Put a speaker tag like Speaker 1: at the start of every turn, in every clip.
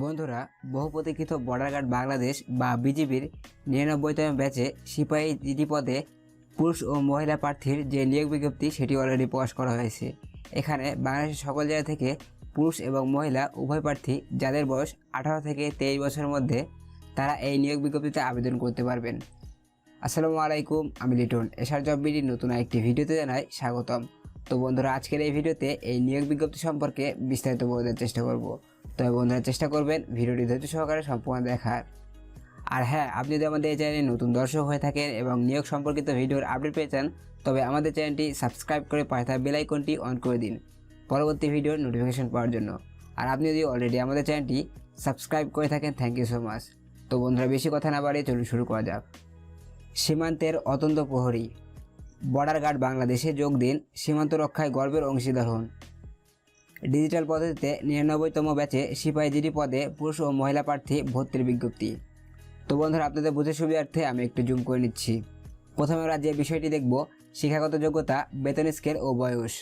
Speaker 1: বন্ধুরা বহু প্রতীক্ষিত বর্ডার গার্ড বাংলাদেশ বা বিজিবির নিরানব্বইতম ব্যাচে সিপাহী জিডি পদে পুরুষ ও মহিলা প্রার্থীর যে নিয়োগ বিজ্ঞপ্তি সেটি অলরেডি প্রকাশ করা হয়েছে। এখানে বাংলাদেশের সকল জায়গা থেকে পুরুষ এবং মহিলা উভয় প্রার্থী, যাদের বয়স আঠারো থেকে তেইশ বছরের মধ্যে, তারা এই নিয়োগ বিজ্ঞপ্তিতে আবেদন করতে পারবেন। আসসালামু আলাইকুম, আমি লিটন। এসআর জব বিডির নতুন একটি ভিডিওতে জানাই স্বাগতম। তো বন্ধুরা, আজকের এই ভিডিওতে এই নিয়োগ বিজ্ঞপ্তি সম্পর্কে বিস্তারিত বোঝার চেষ্টা করব। তবে বন্ধুরা, চেষ্টা করবেন ভিডিওটি ধৈর্য সহকারে সম্পূর্ণ দেখার। আর হ্যাঁ আপনি যদি আমাদের এই চ্যানেলে নতুন দর্শক হয়ে থাকেন এবং নিয়োগ সম্পর্কিত ভিডিওর আপডেট পেয়ে চান তবে আমাদের চ্যানেলটি সাবস্ক্রাইব করে পাশে থাকা বেল আইকনটি অন করে দিন পরবর্তী ভিডিওর নোটিফিকেশন পাওয়ার জন্য। আর আপনি যদি অলরেডি আমাদের চ্যানেলটি সাবস্ক্রাইব করে থাকেন থ্যাংক ইউ সো মাচ তো বন্ধুরা, বেশি কথা না বাড়িয়ে চলুন শুরু করা যাক। সীমান্তের অতন্ত প্রহরী। বর্ডার গার্ড বাংলাদেশে যোগ দিন, সীমান্ত রক্ষায় গর্বের অংশীদার হন। ডিজিটাল পদ্ধতিতে নিরানব্বইতম ব্যাচে সিপাহীজিডি পদে পুরুষ ও মহিলা প্রার্থী ভর্তির বিজ্ঞপ্তি। তো বন্ধুরা, আপনাদের বুঝে সুবিধার্থে আমি একটু জুম করে নিচ্ছি। প্রথমে আমরা যে বিষয়টি দেখব, শিক্ষাগত যোগ্যতা, বেতন স্কেল ও বয়স।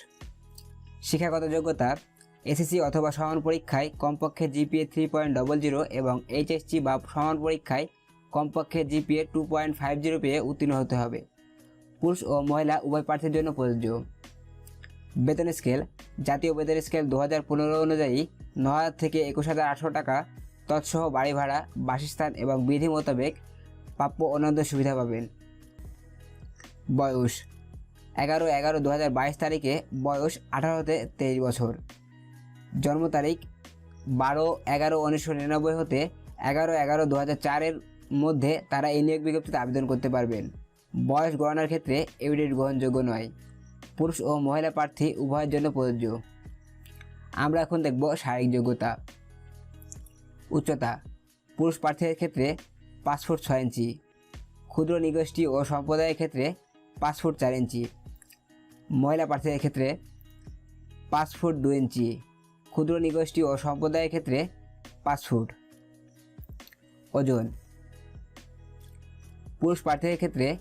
Speaker 1: শিক্ষাগত যোগ্যতা, এসএসসি অথবা সমান পরীক্ষায় কমপক্ষে GPA three point double zero এবং এইচএসসি বা সমান পরীক্ষায় কমপক্ষে GPA two point five zero পেয়ে উত্তীর্ণ হতে হবে। পুরুষ ও মহিলা উভয় প্রার্থীর জন্য প্রযোজ্য। বেতন স্কেল, জাতীয় বেতন স্কেল দু হাজার পনেরো অনুযায়ী ন হাজার থেকে একুশ হাজার আটশো টাকা, তৎসহ বাড়ি ভাড়া, বাসস্থান এবং বিধি মোতাবেক প্রাপ্য অন্যান্য সুবিধা পাবেন। বয়স, এগারো এগারো দু হাজার বাইশ তারিখে, বয়স আঠারো হতে তেইশ বছর। জন্ম তারিখ, বারো এগারো উনিশশো নিরানব্বই হতে এগারো এগারো দু হাজার চারের মধ্যে তারা এই নিয়োগ বিজ্ঞপ্তিতে আবেদন করতে পারবেন। বয়স গণনার ক্ষেত্রে এভিডেট গ্রহণযোগ্য নয়। পুরুষ ও মহিলা প্রার্থী উভয়ের জন্য প্রযোজ্য। আমরা এখন দেখব শারীরিক যোগ্যতা। উচ্চতা। পুরুষ প্রার্থীদের ক্ষেত্রে পাঁচ ফুট ছয় ইঞ্চি। ক্ষুদ্র নিগোষ্ঠী ও সম্প্রদায়ের ক্ষেত্রে পাঁচ ফুট চার ইঞ্চি। মহিলা প্রার্থীদের ক্ষেত্রে পাঁচ ফুট দু ইঞ্চি। ক্ষুদ্র নিগোষ্ঠী ও সম্প্রদায়ের ক্ষেত্রে পাঁচ ফুট। ওজন। পুরুষ প্রার্থীদের ক্ষেত্রে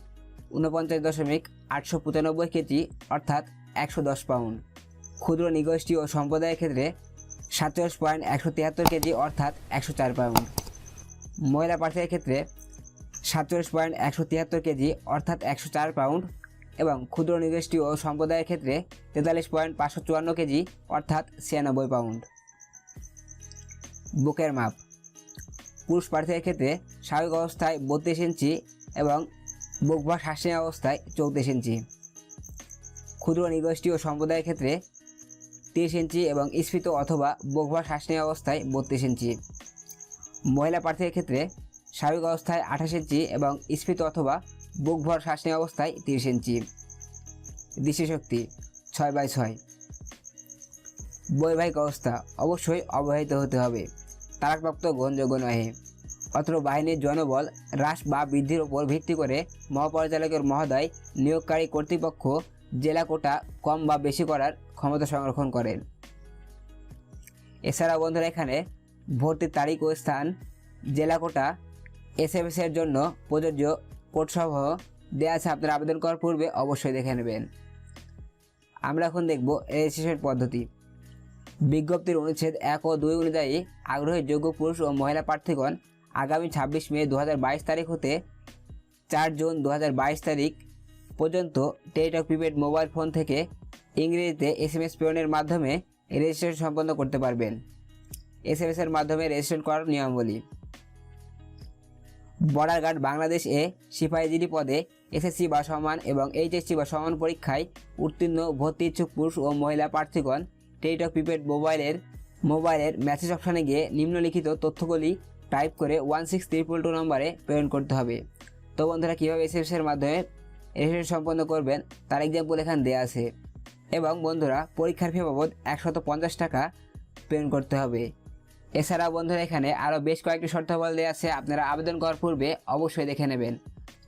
Speaker 1: ঊনপঞ্চাশ দশমিক আটশো পঁচানব্বই কেজি, অর্থাৎ একশো দশ পাউন্ড। ক্ষুদ্র নিগোষ্ঠী ও সম্প্রদায়ের ক্ষেত্রে সাতচল্লিশ পয়েন্ট একশো তিয়াত্তর কেজি, অর্থাৎ একশো চার পাউন্ড। মহিলা প্রার্থীদের ক্ষেত্রে সাতচল্লিশ পয়েন্ট একশো তিয়াত্তর কেজি, অর্থাৎ একশো চার পাউন্ড এবং ক্ষুদ্র নিগোষ্ঠী ও সম্প্রদায়ের ক্ষেত্রে তেতাল্লিশ পয়েন্ট পাঁচশো চুয়ান্ন কেজি, অর্থাৎ ছিয়ানব্বই পাউন্ড। বুকের মাপ। পুরুষ প্রার্থীদের ক্ষেত্রে স্বাভাবিক অবস্থায় বত্রিশ ইঞ্চি এবং বুক বা শ্বাসীয় অবস্থায় চৌত্রিশ ইঞ্চি ক্ষুদ্র নিগোষ্ঠী ও সম্প্রদায়ের ক্ষেত্রে তিরিশ ইঞ্চি এবং স্ফীত অথবা বুক বা শ্বাসনীয় অবস্থায় বত্রিশ ইঞ্চি মহিলা প্রার্থীদের ক্ষেত্রে স্বাভাবিক অবস্থায় আঠাশ ইঞ্চি এবং স্ফীত অথবা বুক ভর শ্বাসনীয় অবস্থায় তিরিশ ইঞ্চি। দৃষ্টিশক্তি ছয় বাই ছয়। বৈবাহিক অবস্থা অবশ্যই অবহিত হতে হবে। তারাকপ্রাপ্ত গ্রহণযোগ্য নহে। অত্র বাহিনীর জনবল হ্রাস বা বৃদ্ধির উপর ভিত্তি করে মহাপরিচালকের মহোদয় নিয়োগকারী কর্তৃপক্ষ জেলা কোটা কম বা বেশি করার ক্ষমতা সংরক্ষণ করেন। এছাড়া বন্ধুরা, এখানে ভর্তির তারিখ ও স্থান, জেলা কোটা, এস এর জন্য প্রযোজ্য কোটসহ দেওয়া আছে। আপনারা আবেদন করার পূর্বে অবশ্যই দেখে নেবেন। আমরা এখন দেখব রেজিস্ট্রেশন পদ্ধতি। বিজ্ঞপ্তির অনুচ্ছেদ এক ও দুই অনুযায়ী আগ্রহী যোগ্য পুরুষ ও মহিলা প্রার্থীগণ আগামী ছাব্বিশ মে দু হাজার বাইশ তারিখ হতে চার জুন দু হাজার বাইশ তারিখ পর্যন্ত টেলিটক প্রিপেড মোবাইল ফোন থেকে ইংরেজিতে এস এম এস মাধ্যমে রেজিস্ট্রেশন সম্পন্ন করতে পারবেন। এস এম এর মাধ্যমে রেজিস্ট্রেশন করার নিয়মাবলী। বর্ডার গার্ড বাংলাদেশ এ সিপাহীজিডি পদে এসএসসি বা সমান এবং এইচএসসি বা সমান পরীক্ষায় উত্তীর্ণ ভর্তি ইচ্ছুক পুরুষ ও মহিলা প্রার্থীগণ টেলিটক প্রিপেড মোবাইলের মোবাইলের মেসেজ অপশানে গিয়ে নিম্নলিখিত তথ্যগুলি টাইপ করে ওয়ান সিক্স ত্রিপল টু নম্বরে প্রেরণ করতে হবে। তো বন্ধুরা, কীভাবে এস এর মাধ্যমে রেজিস্ট্রেশন সম্পন্ন করবেন? তার এক্সাম্পল এখানে দেওয়া আছে। এবং বন্ধুরা, পরীক্ষার ফি বাবদ একশত পঞ্চাশ টাকা প্রেরণ করতে হবে। এছাড়া বন্ধুরা, এখানে আরও বেশ কয়েকটি শর্তাবল দেওয়া আছে। আপনারা আবেদন করার পূর্বে অবশ্যই দেখে নেবেন।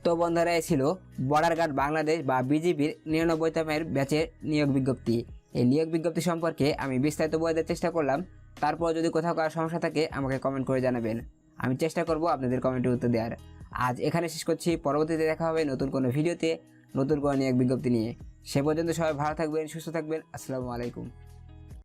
Speaker 1: তো বন্ধুরা, এ ছিল বর্ডার গার্ড বাংলাদেশ বা বিজিবির নিরানব্বইতমের ব্যাচের নিয়োগ বিজ্ঞপ্তি। এই নিয়োগ বিজ্ঞপ্তি সম্পর্কে আমি বিস্তারিত দেওয়ার চেষ্টা করলাম। তারপর যদি কোথাও কারও সমস্যা থাকে, আমাকে কমেন্ট করে জানাবেন। আমি চেষ্টা করব আপনাদের কমেন্টের উত্তর দেওয়ার। আজ এখানে শেষ করছি। পরবর্তীতে দেখা হবে নতুন কোনো ভিডিওতে, নতুন কোনো এক বিজ্ঞপ্তি নিয়ে। সে পর্যন্ত সবাই ভালো থাকবেন, সুস্থ থাকবেন। আসসালামু আলাইকুম।